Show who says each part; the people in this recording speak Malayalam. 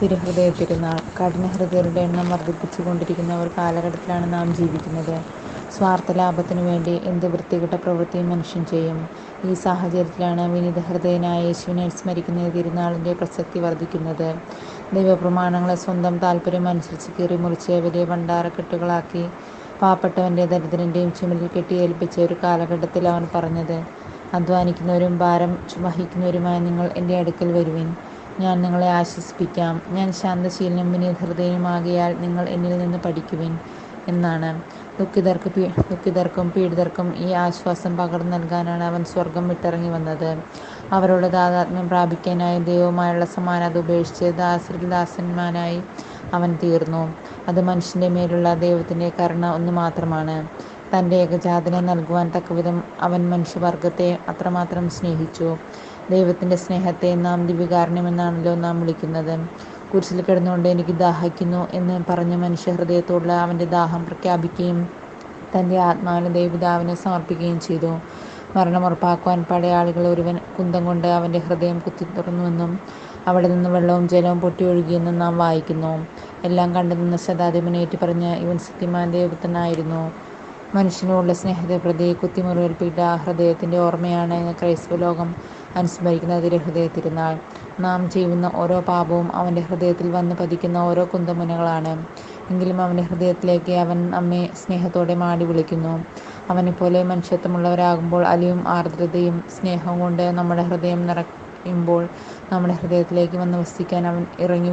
Speaker 1: തിരുഹൃദയ തിരുനാൾ കഠിനഹൃദയരുടെ എണ്ണം വർദ്ധിപ്പിച്ചു കൊണ്ടിരിക്കുന്ന ഒരു കാലഘട്ടത്തിലാണ് നാം ജീവിക്കുന്നത്. സ്വാർത്ഥ ലാഭത്തിനു വേണ്ടി എന്ത് വൃത്തികെട്ട പ്രവൃത്തിയും മനുഷ്യൻ ചെയ്യും. ഈ സാഹചര്യത്തിലാണ് വിനീതഹൃദയനായ യേശുവിനെ സ്മരിക്കുന്ന തിരുനാളിന്റെ പ്രസക്തി വർദ്ധിക്കുന്നത്. ദൈവപ്രമാണങ്ങളെ സ്വന്തം താല്പര്യം അനുസരിച്ച് കീറി മുറിച്ച് വലിയ ഭണ്ഡാരക്കെട്ടുകളാക്കി പാവപ്പെട്ടവന്റെ ദരിദ്രന്റെയും ചുമലിൽ കെട്ടിയേൽപ്പിച്ച ഒരു കാലഘട്ടത്തിൽ അവൻ പറഞ്ഞത്, അധ്വാനിക്കുന്നവരും ഭാരം വഹിക്കുന്നവരുമായ നിങ്ങൾ എന്റെ അടുക്കൽ വരുവിൻ, ഞാൻ നിങ്ങളെ ആശ്വസിപ്പിക്കാം. ഞാൻ ശാന്തശീലനും വിനീതഹൃദയനുമാകിയാൽ നിങ്ങൾ എന്നിൽ നിന്ന് പഠിക്കുവിൻ എന്നാണ്. ദുഃഖിതർക്ക് ദുഃഖിതർക്കും പീഡിതർക്കും ഈ ആശ്വാസം പകർന്നു നൽകാനാണ് അവൻ സ്വർഗം വിട്ടിറങ്ങി വന്നത്. അവരോട് ദാതാത്മ്യം പ്രാപിക്കാനായി ദൈവവുമായുള്ള സമാനത ഉപേക്ഷിച്ച് ദാസരിൽ അവൻ തീർന്നു. അത് മനുഷ്യന്റെ മേലുള്ള ദൈവത്തിന്റെ കരുണ ഒന്ന് മാത്രമാണ്. തന്റെ ഏകജാതനെ നൽകുവാൻ തക്കവിധം അവൻ മനുഷ്യവർഗത്തെ അത്രമാത്രം സ്നേഹിച്ചു. ദൈവത്തിന്റെ സ്നേഹത്തെ നാം ദിവ്യകാരണമെന്നാണല്ലോ നാം വിളിക്കുന്നത്. കുരിശിൽ കിടന്നുകൊണ്ട് എനിക്ക് ദാഹിക്കുന്നു എന്ന് പറഞ്ഞ മനുഷ്യഹൃദയത്തോടുള്ള അവന്റെ ദാഹം പ്രഖ്യാപിക്കുകയും തന്റെ ആത്മാവിനെ ദൈവിതാവിനെ സമർപ്പിക്കുകയും ചെയ്തു. മരണം ഉറപ്പാക്കുവാൻ പടയാളികൾ ഒരുവൻ കുന്തം കൊണ്ട് അവന്റെ ഹൃദയം കുത്തി തുറന്നുവെന്നും അവിടെ നിന്ന് വെള്ളവും ജലവും പൊട്ടിയൊഴുകിയെന്നും നാം വായിക്കുന്നു. എല്ലാം കണ്ടുനിന്ന ശതാധിപൻ ഏറ്റുപറഞ്ഞു, ഇവൻ സത്യമാൻ ദൈവത്തനായിരുന്നു മനുഷ്യനോടുള്ള സ്നേഹത്തെ പ്രതി കുത്തിമുറിവേൽപ്പിച്ച ഹൃദയത്തിന്റെ ഓർമ്മയാണ് ക്രൈസ്തവ ക്രൈസ്തവലോകം അനുസ്മരിക്കുന്ന തിരുഹൃദയ തിരുനാൾ. നാം ചെയ്യുന്ന ഓരോ പാപവും അവന്റെ ഹൃദയത്തിൽ വന്ന് പതിക്കുന്ന ഓരോ കുന്തമുനകളാണ്. എങ്കിലും അവന്റെ ഹൃദയത്തിലേക്ക് അവൻ നമ്മെ സ്നേഹത്തോടെ മാടി വിളിക്കുന്നു. അവനെപ്പോലെ മനുഷ്യത്വമുള്ളവരാകുമ്പോൾ അലിയും ആർദ്രതയും സ്നേഹവും കൊണ്ട് നമ്മുടെ ഹൃദയം നിറയ്ക്കുമ്പോൾ നമ്മുടെ ഹൃദയത്തിലേക്ക് വന്ന് വസിക്കാൻ അവൻ ഇറങ്ങിവരുന്നു.